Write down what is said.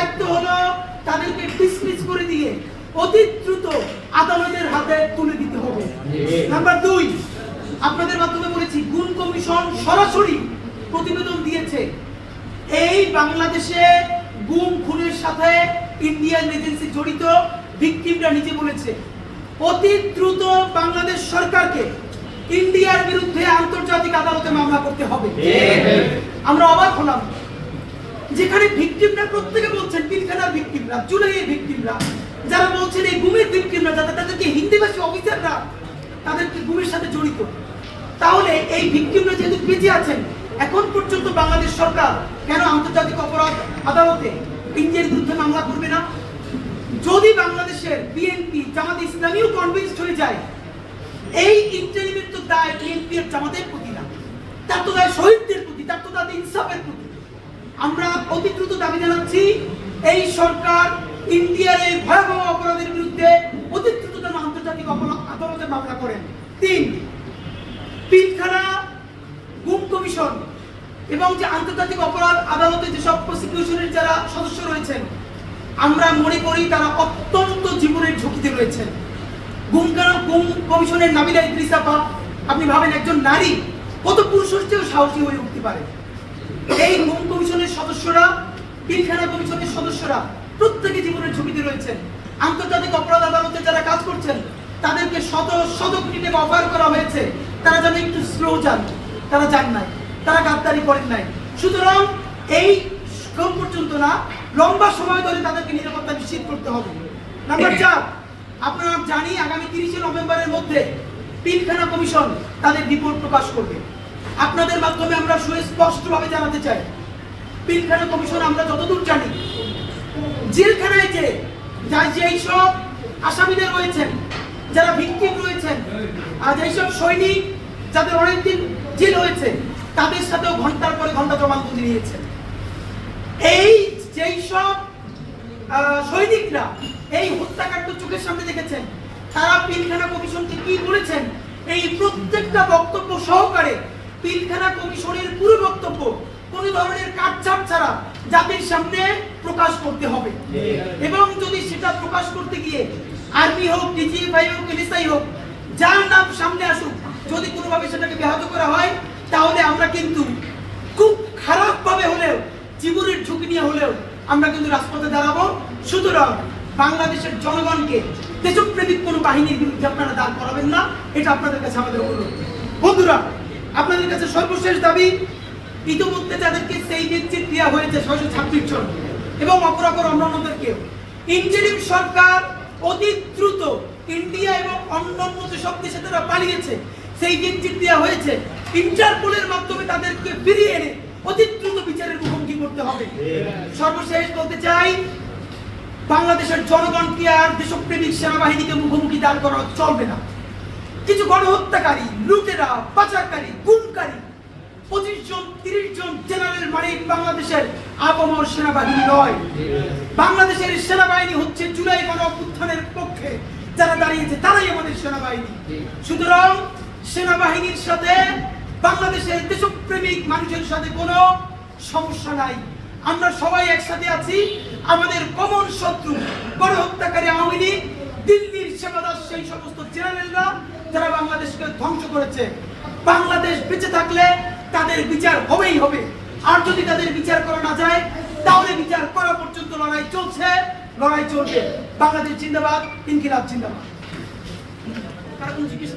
দায়িত্ব হলো তাদেরকে ডিসমিস করে দিয়ে অতি দ্রুত আদালতের হাতে তুলে দিতে হবে। নাম্বার দুই আপনাদের মাধ্যমে বলেছি গুণ কমিশন সরাসরি প্রতিবেদন দিয়েছে। এই বাংলাদেশে গুম খুনের সাথে ইন্ডিয়ান এজেন্সি জড়িত ভিকটিমরা নিজে বলেছে অতি দ্রুত বাংলাদেশ সরকারকে ইন্ডিয়ার বিরুদ্ধে আন্তর্জাতিক আদালতে মামলা করতে হবে। আমরা অবাক হলাম। যেখানে ভিকটিমরা প্রত্যেকে বলছেন পিলখানার ভিকটিমরা, জুলাইয়ের ভিকটিমরা, যারা বলছেন এই গুমের ভিকটিমরা যারা তাদেরকে হিন্দিভাষী অফিসাররা তাদেরকে গুমের সাথে জড়িত। তাহলে এই ভিকটিমরা যেহেতু বেঁচে আছেন, এখন পর্যন্ত বাংলাদেশ সরকার কেন আন্তর্জাতিক অপরাধ আদালতে ইন্ডিয়ার বিরুদ্ধে মামলা করবে না? যদি বাংলাদেশের বিএনপি জামাত ইসলামীও কনভিন্সড হয়ে যায়, এই ইন্টারিমের তো দায় বিএনপি জামাতের প্রতি না। তার তো দায় শহীদদের প্রতি, তার তো দায় ইনসাফের প্রতি। আমরা অতি দ্রুত দাবি জানাচ্ছি, এই সরকার ইন্ডিয়ার এই ভয়াবহ অপরাধের বিরুদ্ধে অতি দ্রুত যেন আন্তর্জাতিক অপরাধ আদালতে মামলা করেন। তিন, পিলখানা গুম কমিশন এবং যে আন্তর্জাতিক অপরাধ আদালতে যেসব প্রসিকিউশনের যারা সদস্য রয়েছেন, আমরা মনে করি তারা অত্যন্ত জীবনের ঝুঁকিতে রয়েছেন। গুম কেন? গুম কমিশনের নাবিলা ইদ্রিস আপা আপনি ভাবেন একজন নারী কত পুরুষের চেয়েও সাহসী হয়ে উঠতে পারে। এই গুম সদস্যরা পিলখানা কমিশনের সদস্যরা প্রত্যেকে জীবনের ঝুঁকিতে রয়েছেন। আন্তর্জাতিক অপরাধ আদালতে যারা কাজ করছেন তাদেরকে শত শত কোটি টাকা অফার করা হয়েছে। তারা যেন একটু স্লো যান। তারা যান নাই। তারা গাদ্দারি করেন নাই। সুতরাং এই কম পর্যন্ত না লম্বা সময় ধরে তাদেরকে নিরাপত্তা নিশ্চিত করতে হবে। নাম্বার চার আপনারা জানি আগামী তিরিশে নভেম্বরের মধ্যে পিলখানা কমিশন তাদের রিপোর্ট প্রকাশ করবে। আপনাদের মাধ্যমে আমরা সুস্পষ্টভাবে জানাতে চাই। পিলখানা কমিশন আমরা যতদূর জানি, জেলখানায় যে যা যেই সব আসামিদের রয়েছেন, যারা ভিকটিম রয়েছেন, আর যেই সব সৈনিক যাদের অনেকদিন জেল হয়েছে, তাদের সাথেও ঘণ্টার পরে ঘণ্টা জবানবন্দি নিয়েছেন এই যেই সব সৈনিকরা এই হত্যাকাণ্ড চোখের সামনে দেখেছেন, তারা পিলখানা কমিশনকে কি বলেছেন? এই প্রত্যেকটা বক্তব্য সহকারে পিলখানা কমিশনের পুরো বক্তব্য কোন ধরনের কাটছাট ছাড়া জাতির সামনে প্রকাশ করতে হবে। এবং যদি সেটা প্রকাশ করতে গিয়ে আর্মি হোক ডিজিএফআই হোক এনএসআই হোক যার নাম সামনে আসুক যদি কোনোভাবে সেটাকে ব্যাহত করা হয় তাহলে আমরা কিন্তু খুব খারাপ ভাবে হলেও জীবনের ঝুঁকি নিয়ে হলেও আমরা কিন্তু রাজপথে দাঁড়াবো। সুতরাং বাংলাদেশের জনগণকে দেশপ্রেমিক কোনো বাহিনীর বিরুদ্ধে আপনারা দাঁড় করাবেন না এটা আপনাদের কাছে আমাদের অনুরোধ। বন্ধুরা আপনাদের কাছে সর্বশেষ দাবি ইতিমধ্যে যাদেরকে সেই ব্যক্তির দেওয়া হয়েছে ছয়শো ছাব্বিশ জন, এবং অপরাপর অন্যান্যদেরকেও। ইন্টারিম সরকার অতি দ্রুত ইন্ডিয়া এবং অন্যান্য যেসব দেশে তারা পালিয়েছে, সেই ব্যক্তির দেওয়া হয়েছে। ইন্টারপোলের মাধ্যমে তাদেরকে ফিরিয়ে এনে অতি দ্রুত বিচারের মুখোমুখি করতে হবে। সর্বশেষ বলতে চাই, বাংলাদেশের জনগণকে আর দেশপ্রেমিক সেনাবাহিনীকে মুখোমুখি দাঁড় করা চলবে না। কিছু গণহত্যাকারী, লুটেরা, পাচারকারী, গুমকারী তিরিশ জন জেনারেল বাংলাদেশের সেনাবাহিনী নয়। বাংলাদেশের সেনাবাহিনী হচ্ছে জুলাই গণ অভ্যুত্থানের পক্ষে যারা দাঁড়িয়েছে, তারাই আমাদের সেনাবাহিনী। সুতরাং সেনাবাহিনীর সাথে বাংলাদেশের দেশপ্রেমিক মানুষের সাথে কোনো সমস্যা নাই। আমরা সবাই একসাথে আছি। আমাদের কমন শত্রু, গণহত্যাকারী আওয়ামী লীগ, দিল্লির সেবাদাস সেই সমস্ত জেনারেলরা যারা বাংলাদেশকে ধ্বংস করেছে। বাংলাদেশ বেঁচে থাকলে তাদের বিচার হবেই হবে। আর যদি তাদের বিচার করা না যায়, তাহলে বিচার করা পর্যন্ত লড়াই চলছে, লড়াই চলবে। বাংলাদেশ জিন্দাবাদ, ইনকিলাব জিন্দাবাদ। জিজ্ঞেস